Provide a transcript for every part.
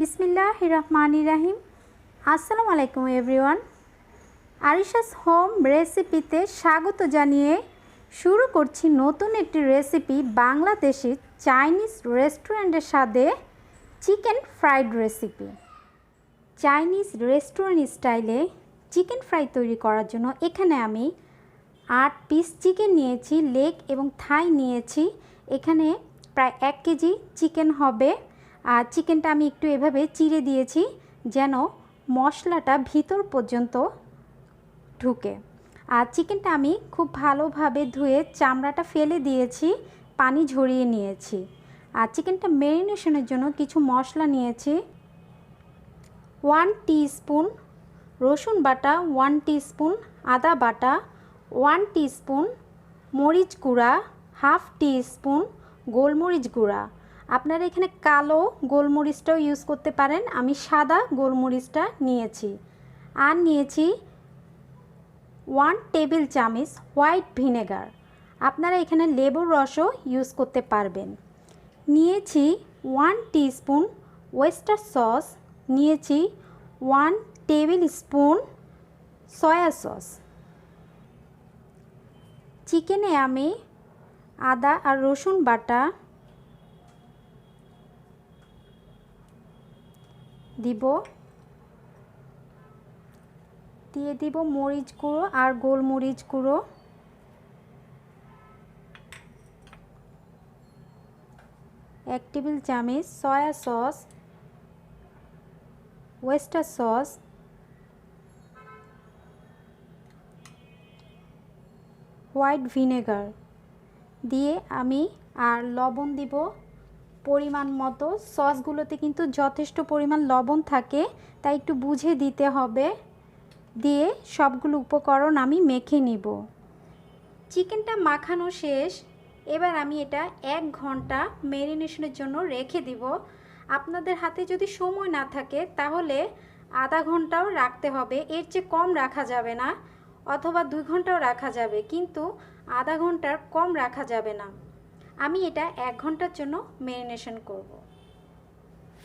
বিসমিল্লাহ রহমান রাহিম। আসসালামু আলাইকুম এভরিওয়ান। আরিশাস হোম রেসিপিতে স্বাগত জানিয়ে শুরু করছি নতুন একটি রেসিপি বাংলাদেশি চাইনিজ রেস্টুরেন্টের স্বাদে chicken fried recipe. Chinese restaurant স্টাইলে চিকেন ফ্রাই তৈরি করার জন্য এখানে আমি আট পিস চিকেন নিয়েছি, লেগ এবং থাই নিয়েছি। এখানে প্রায় এক কেজি চিকেন হবে। আর চিকেনটা আমি একটু এভাবে চিড়ে দিয়েছি যেন মশলাটা ভিতর পর্যন্ত ঢুকে। আর চিকেনটা আমি খুব ভালোভাবে ধুয়ে চামড়াটা ফেলে দিয়েছি, পানি ঝরিয়ে নিয়েছি। আর চিকেনটা ম্যারিনেশনের জন্য কিছু মশলা নিয়েছি। ওয়ান স্পুন রসুন বাটা, ওয়ান স্পুন আদা বাটা, ওয়ান স্পুন মরিচ গুঁড়া, হাফ স্পুন গোলমরিচ গুঁড়া। আপনারা এখানে কালো গোলমরিচটাও ইউজ করতে পারেন। আমি সাদা গোলমরিচটা নিয়েছি। আর নিয়েছি ওয়ান টেবিল চামচ হোয়াইট ভিনেগার। আপনারা এখানে লেবুর রসও ইউজ করতে পারবেন। নিয়েছি ওয়ান স্পুন ওয়েস্টার সস। নিয়েছি one table spoon soya sauce. চিকেনে আমি আদা আর রসুন বাটা দিব। দিয়ে দিব মরিচ গুঁড়ো আর গোলমরিচ গুঁড়ো। এক টেবিল চামচ soya sauce, oyster sauce, white vinegar. দিয়ে আমি আর লবণ দিব। পরিমাণ মতো, সসগুলোতে কিন্তু যথেষ্ট পরিমাণ লবণ থাকে, তাই একটু বুঝে দিতে হবে। দিয়ে সবগুলো উপকরণ আমি মেখে নিব। চিকেনটা মাখানো শেষ। এবার আমি এটা এক ঘণ্টা ম্যারিনেশনের জন্য রেখে দিব। আপনাদের হাতে যদি সময় না থাকে, তাহলে আধা ঘন্টাও রাখতে হবে। এর চেয়ে কম রাখা যাবে না, অথবা দুই ঘন্টাও রাখা যাবে, কিন্তু আধা ঘণ্টার কম রাখা যাবে না। আমি এটা এক ঘণ্টার জন্য ম্যারিনেশন করব।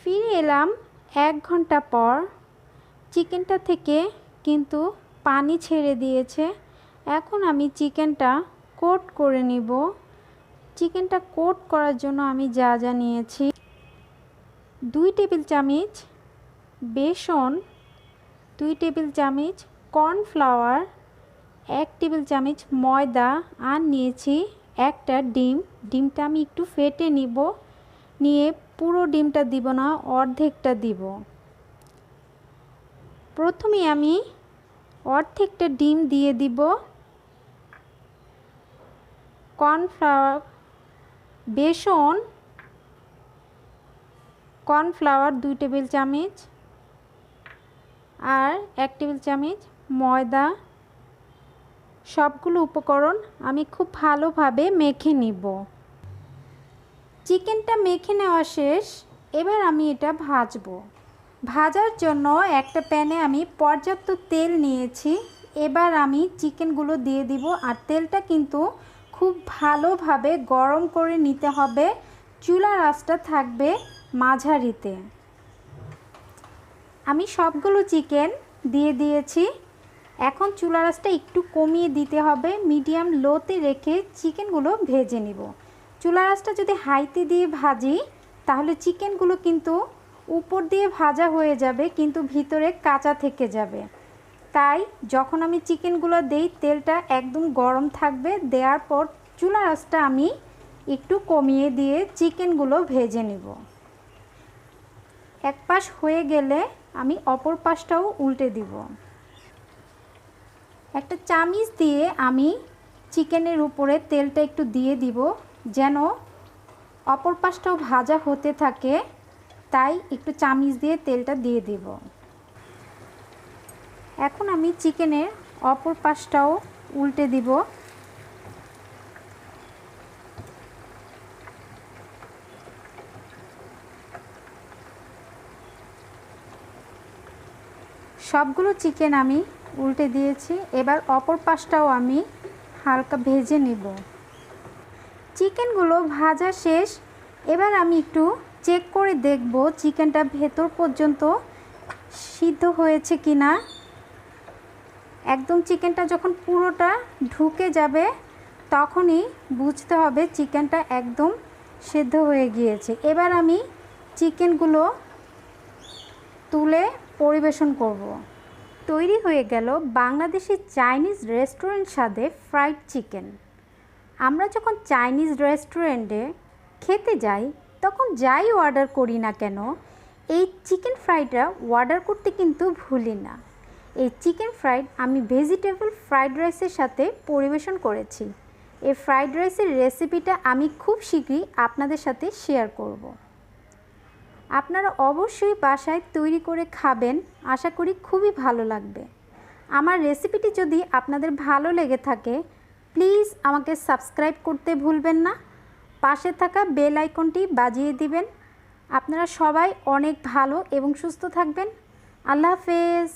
ফিরে এলাম এক ঘণ্টা পর। চিকেনটা থেকে কিন্তু পানি ছেড়ে দিয়েছে। এখন আমি চিকেনটা কোট করে নিব। চিকেনটা কোট করার জন্য আমি যা যা নিয়েছি। দুই টেবিল চামচ বেসন, দুই টেবিল চামচ কর্নফ্লাওয়ার, এক টেবিল চামচ ময়দা আর নিয়েছি একটা ডিম, ডিমটা আমি একটু ফেটে নিব, নিয়ে পুরো ডিমটা দিব না, অর্ধেকটা দিব। প্রথমে আমি অর্ধেকটা ডিম দিয়ে দিব। কর্নফ্লাওয়ার, বেসন, কর্নফ্লাওয়ার দুই টেবিল চামচ, আর এক টেবিল চামচ ময়দা। সবগুলো উপকরণ আমি খুব ভালোভাবে মেখে নিব। চিকেনটা মেখে নেওয়া শেষ, এবার আমি এটা ভাজবো। ভাজার জন্য একটা প্যানে আমি পর্যাপ্ত তেল নিয়েছি, এবার আমি চিকেনগুলো দিয়ে দিব আর তেলটা কিন্তু খুব ভালোভাবে গরম করে নিতে হবে। চুলার আঁচটা থাকবে মাঝারিতে। আমি সবগুলো চিকেন দিয়ে দিয়েছি এখন চুলার আঁচটা একটু কমিয়ে দিতে হবে। মিডিয়াম লোতে রেখে চিকেনগুলো ভেজে নিব। চুলার আঁচটা যদি হাইতে দিয়ে ভাজি, তাহলে চিকেনগুলো কিন্তু উপর দিয়ে ভাজা হয়ে যাবে, কিন্তু ভিতরে কাঁচা থেকে যাবে। তাই যখন আমি চিকেনগুলো দেই, তেলটা একদম গরম থাকবে। দেওয়ার পর চুলার আঁচটা আমি একটু কমিয়ে দিয়ে চিকেনগুলো ভেজে নিব। এক পাশ হয়ে গেলে আমি অপর পাশটাও উল্টে দিব। একটা চামিচ দিয়ে আমি চিকেনের উপরে তেলটা একটু দিয়ে দিব, যেন অপর পাশটাও ভাজা হতে থাকে, তাই একটু চামিচ দিয়ে তেলটা দিয়ে দিব। এখন আমি চিকেনের অপর পাশটাও উল্টে দিব। সবগুলো চিকেন আমি উল্টে দিয়েছি। এবার অপর পাশটাও আমি হালকা ভেজে নিব। চিকেনগুলো ভাজা শেষ। এবার আমি একটু চেক করে দেখব চিকেনটা ভেতর পর্যন্ত সিদ্ধ হয়েছে কি না একদম চিকেনটা যখন পুরোটা ঢুকে যাবে, তখনই বুঝতে হবে চিকেনটা একদম সেদ্ধ হয়ে গিয়েছে। এবার আমি চিকেনগুলো তুলে পরিবেশন করব। তৈরি হয়ে গেল বাংলাদেশি চাইনিজ রেস্টুরেন্ট স্বাদে ফ্রাইড চিকেন। আমরা যখন চাইনিজ রেস্টুরেন্টে খেতে যাই, তখন যাই অর্ডার করি না কেন, এই চিকেন ফ্রাইডটা অর্ডার করতে কিন্তু ভুলি না। এই চিকেন ফ্রাইড আমি ভেজিটেবল ফ্রাইড রাইসের সাথে পরিবেশন করেছি। এই ফ্রাইড রাইসের রেসিপিটা আমি খুব শীঘ্রই আপনাদের সাথে শেয়ার করব। আপনারা অবশ্যই বাসায় তৈরি করে খাবেন। আশা করি খুবই ভালো লাগবে। আমার রেসিপিটি যদি আপনাদের ভালো লেগে থাকে, প্লিজ আমাকে সাবস্ক্রাইব করতে ভুলবেন না। পাশে থাকা বেল আইকনটি বাজিয়ে দিবেন। আপনারা সবাই অনেক ভালো এবং সুস্থ থাকবেন। আল্লাহ হাফেজ।